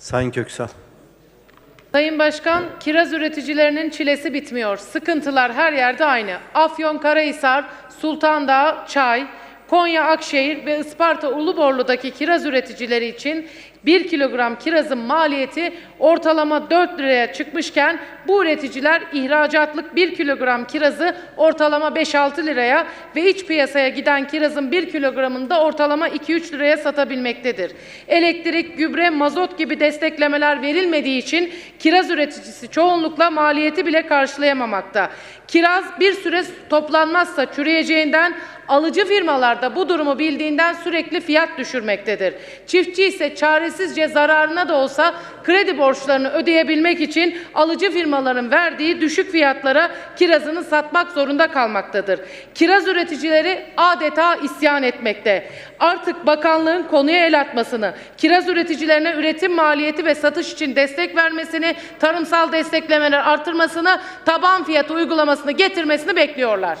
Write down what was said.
Sayın Köksal. Sayın Başkan, kiraz üreticilerinin çilesi bitmiyor. Sıkıntılar her yerde aynı. Afyon, Karahisar, Sultandağ, Çay, Konya, Akşehir ve Isparta Uluborlu'daki kiraz üreticileri için 1 kilogram kirazın maliyeti ortalama 4 liraya çıkmışken bu üreticiler ihracatlık 1 kilogram kirazı ortalama 5-6 liraya ve iç piyasaya giden kirazın 1 kilogramını da ortalama 2-3 liraya satabilmektedir. Elektrik, gübre, mazot gibi desteklemeler verilmediği için kiraz üreticisi çoğunlukla maliyeti bile karşılayamamakta. Kiraz bir süre toplanmazsa çürüyeceğinden alıcı firmalar da bu durumu bildiğinden sürekli fiyat düşürmektedir. Çiftçi ise çaresizce zararına da olsa kredi borçlarını ödeyebilmek için alıcı firmaların verdiği düşük fiyatlara kirazını satmak zorunda kalmaktadır. Kiraz üreticileri adeta isyan etmekte. Artık bakanlığın konuya el atmasını, kiraz üreticilerine üretim maliyeti ve satış için destek vermesini, tarımsal desteklemeler artırmasını, taban fiyatı uygulamasını getirmesini bekliyorlar.